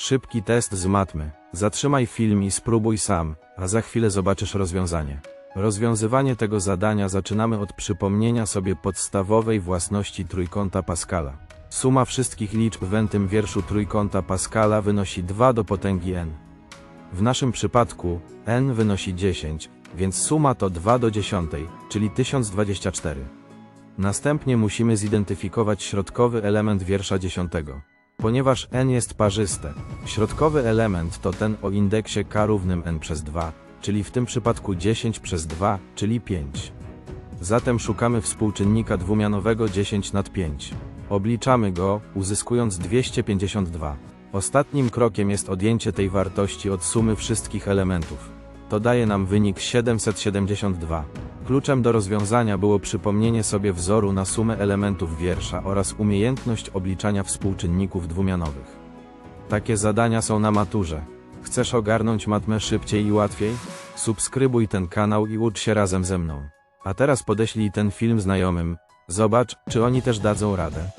Szybki test z matmy. Zatrzymaj film i spróbuj sam, a za chwilę zobaczysz rozwiązanie. Rozwiązywanie tego zadania zaczynamy od przypomnienia sobie podstawowej własności trójkąta Pascala. Suma wszystkich liczb w tym wierszu trójkąta Pascala wynosi 2 do potęgi n. W naszym przypadku n wynosi 10, więc suma to 2 do 10, czyli 1024. Następnie musimy zidentyfikować środkowy element wiersza 10. Ponieważ n jest parzyste, środkowy element to ten o indeksie k równym n przez 2, czyli w tym przypadku 10 przez 2, czyli 5. Zatem szukamy współczynnika dwumianowego 10 nad 5. Obliczamy go, uzyskując 252. Ostatnim krokiem jest odjęcie tej wartości od sumy wszystkich elementów. To daje nam wynik 772. Kluczem do rozwiązania było przypomnienie sobie wzoru na sumę elementów wiersza oraz umiejętność obliczania współczynników dwumianowych. Takie zadania są na maturze. Chcesz ogarnąć matmę szybciej i łatwiej? Subskrybuj ten kanał i ucz się razem ze mną. A teraz podeślij ten film znajomym. Zobacz, czy oni też dadzą radę.